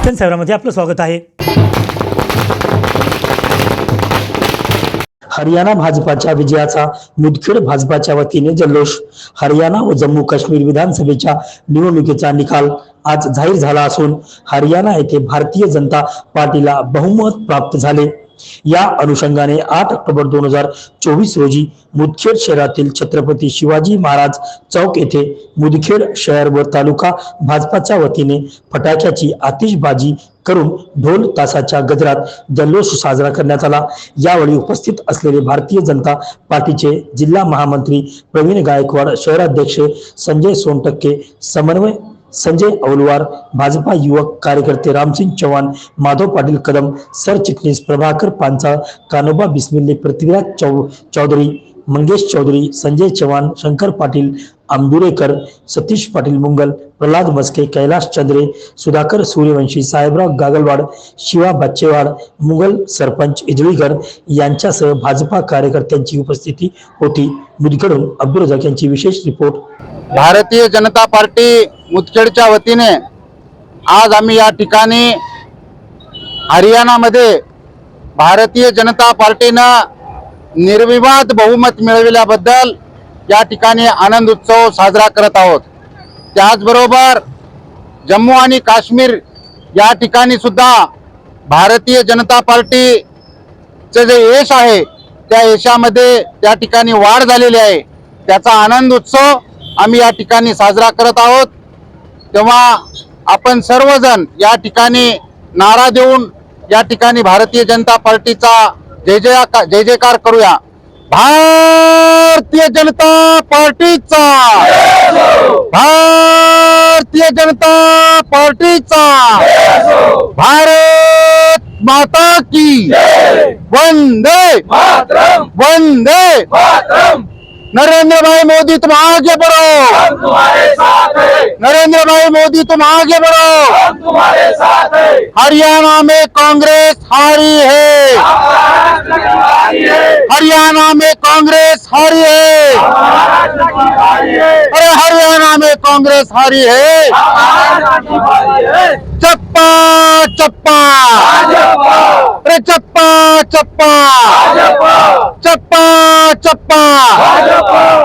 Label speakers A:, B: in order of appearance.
A: Mission सेवरामध्ये आपलं स्वागत आहे. हरियाणा भाजपाच्या विजयाचा मुदखेड भाजपाच्या वतीने जल्लोष. हरियाणा व जम्मू काश्मीर विधानसभेच्या निवडणुकीचा निकाल आज जाहीर झाला असून हरियाणा येथे भारतीय जनता पार्टीला बहुमत प्राप्त झाले. या अनुषंगाने आठ ऑक्टोबर दोन हजार चोवीस रोजी मुदखेड शहरातील छत्रपती शिवाजी महाराज चौक येथे मुदखेड शहर व तालुका भाजपाच्या वतीने फटाक्याची आतिषबाजी करून ढोल तासाच्या गजरात जल्लोष साजरा करण्यात आला. यावेळी उपस्थित असलेले भारतीय जनता पार्टीचे जिल्हा महामंत्री प्रवीण गायकवाड शहराध्यक्ष संजय सोनटक्के समन्वय संजय औलवार भाजपा युवक कार्यकर्ते रामसिंग चव्हाण माधव पाटील कदम सरचिटणीस प्रभाकर पांचाळ कानोबा बिस्मिल्ले पृथ्वीराज चौ चौधरी मंगेश चौधरी संजय चव्हाण शंकर पाटील आंबुरेकर सतीश पाटील मुंगल प्रल्हाद मस्के कैलाश चंद्रे सुधाकर सूर्यवंशी साहेबराव गागलवाड शिवा बच्चेवाड मुघल सरपंच इजळीकर यांच्यासह भाजपा कार्यकर्त्यांची उपस्थिती होती. मुदगडून अब्दुल रजाक यांची विशेष रिपोर्ट.
B: भारतीय जनता पार्टी मुदखेडच्या वतीने आज आम्ही या ठिकाणी हरियाणामध्ये भारतीय जनता पार्टीनं निर्विवाद बहुमत मिळविल्याबद्दल या ठिकाणी आनंद उत्सव साजरा करत आहोत. त्याचबरोबर जम्मू आणि काश्मीर या ठिकाणी सुद्धा भारतीय जनता पार्टीचं जे यश आहे त्या यशामध्ये त्या ठिकाणी वाढ झालेली आहे. त्याचा आनंद उत्सव आम्ही या ठिकाणी साजरा करत आहोत. तेव्हा आपण सर्वजण या ठिकाणी नारा देऊन या ठिकाणी भारतीय जनता पार्टीचा जय जय जय जयकार करूया. भारतीय जनता पार्टीचा! भारतीय जनता पार्टीचा! भारत माता की वंदे वंदे नरेंद्र भाई मोदी तुम आगे बढ़ो। नरेंद्र भाई मोदी तुम आगे बढ़ो। हरियाणा में कांग्रेस हारी है। हरियाणा में कांग्रेस हारी है। अरे हरियाणा में कांग्रेस हारी है। चप्पा चप्पा। चप्पा चप्पा. चप्पा चप्पा.